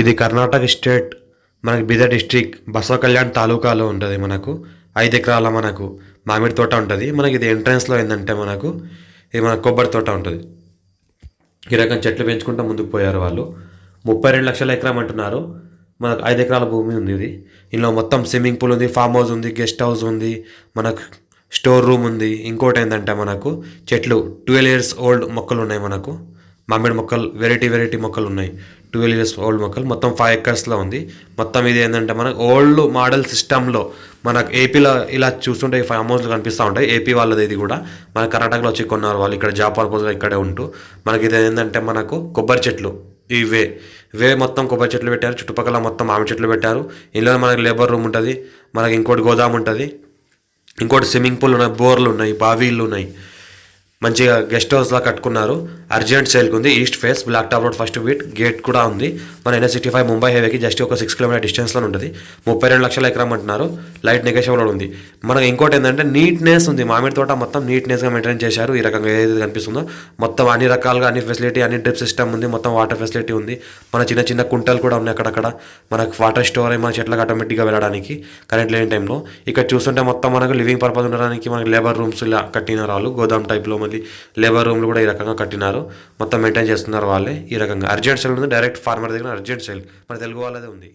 ఇది కర్ణాటక స్టేట్ మనకి బీదర్ డిస్ట్రిక్ట్ బసవ కళ్యాణ్ తాలూకాలో ఉంటుంది మనకు. ఐదు ఎకరాల మనకు మామిడి తోట ఉంటుంది. మనకి ఇది ఎంట్రన్స్లో ఏంటంటే మనకు ఇది మన కొబ్బరి తోట ఉంటుంది. ఈ రకం చెట్లు పెంచుకుంటూ ముందుకు పోయారు వాళ్ళు. ముప్పై రెండు లక్షల ఎకరం అంటున్నారు. మనకు ఐదు ఎకరాల భూమి ఉంది ఇది. ఇందులో మొత్తం స్విమ్మింగ్ పూల్ ఉంది ఫామ్ హౌస్ ఉంది గెస్ట్ హౌస్ ఉంది మనకు స్టోర్ రూమ్ ఉంది. ఇంకోటి ఏంటంటే మనకు చెట్లు ట్వెల్వ్ ఇయర్స్ ఓల్డ్ మొక్కలు ఉన్నాయి మనకు. మామిడి మొక్కలు వెరైటీ వెరైటీ మొక్కలు ఉన్నాయి. ట్వెల్వ్ ఇయర్స్ ఓల్డ్ మొక్కలు మొత్తం ఫైవ్ ఎకర్స్లో ఉంది. మొత్తం ఇది ఏంటంటే మనకు ఓల్డ్ మోడల్ సిస్టంలో మనకు ఏపీలో ఇలా చూస్తుంటే ఫైవ్ అమౌంట్స్ కనిపిస్తూ ఉంటాయి. ఏపీ వాళ్ళది ఇది కూడా. మన కర్ణాటకలో వచ్చి కొన్నారు వాళ్ళు. ఇక్కడ జాబ్ పర్పస్లో ఇక్కడే ఉంటూ. మనకి ఇది ఏంటంటే మనకు కొబ్బరి చెట్లు. ఈ వే. వే మొత్తం కొబ్బరి చెట్లు పెట్టారు. చుట్టుపక్కల మొత్తం మామిడి చెట్లు పెట్టారు. ఇందులో మనకి లేబర్ రూమ్ ఉంటుంది. మనకి ఇంకోటి గోదాం ఉంటుంది. ఇంకోటి స్విమ్మింగ్ పూల్ ఉన్నాయి. బోర్లు ఉన్నాయి. బావీళ్ళు ఉన్నాయి. మంచిగా గెస్ట్ హౌస్లా కట్టుకున్నారు. అర్జెంట్ సేల్కి ఉంది east face block top road first wheat gate కూడా ఉంది. మన ఎన్ఎస్ సిక్స్టీ ఫైవ్ ముంబై హైవేకి జస్ట్ ఒక సిక్స్ కిలోమీటర్ డిస్టెన్స్లో ఉంటుంది. ముప్పై రెండు లక్షల ఎకరం అంటున్నారు. లైట్ నెగోషియబుల్ ఉంది. మనకు ఇంకోటి ఏంటంటే నీట్నెస్ ఉంది. మామిడి తోట మొత్తం నీట్నెస్గా మెయింటైన్ చేశారు. ఈ రకంగా ఏది కనిపిస్తుందో. మొత్తం అన్ని రకాలుగా అన్ని ఫెసిలిటీ అన్ని డ్రిప్ సిస్టమ్ ఉంది. మొత్తం వాటర్ ఫెసిలిటీ ఉంది. మన చిన్న చిన్న కుంటలు కూడా ఉన్నాయి అక్కడక్కడ. మనకు వాటర్ స్టోర్ అయ్యి మన చెట్లకు ఆటోమేటిక్గా వెళ్ళడానికి కరెంట్ లేని టైంలో. ఇక్కడ చూస్తుంటే మొత్తం మనకు లివింగ్ పర్పస్ ఉండడానికి మనకి లేబర్ రూమ్స్ ఇలా కట్టినారు వాళ్ళు గోదాం టైప్లో మళ్ళీ లేబర్ రూమ్లు కూడా ఈ రకంగా కట్టినారు. మొత్తం మెయింటైన్ చేస్తున్నారు వాళ్ళే ఈ రకంగా. అర్జెంట్ సెల్ ఉంది డైరెక్ట్ ఫార్మర్ దగ్గర అర్జెంట్ సెల్. మన తెలుగు వాళ్ళదే ఉంది.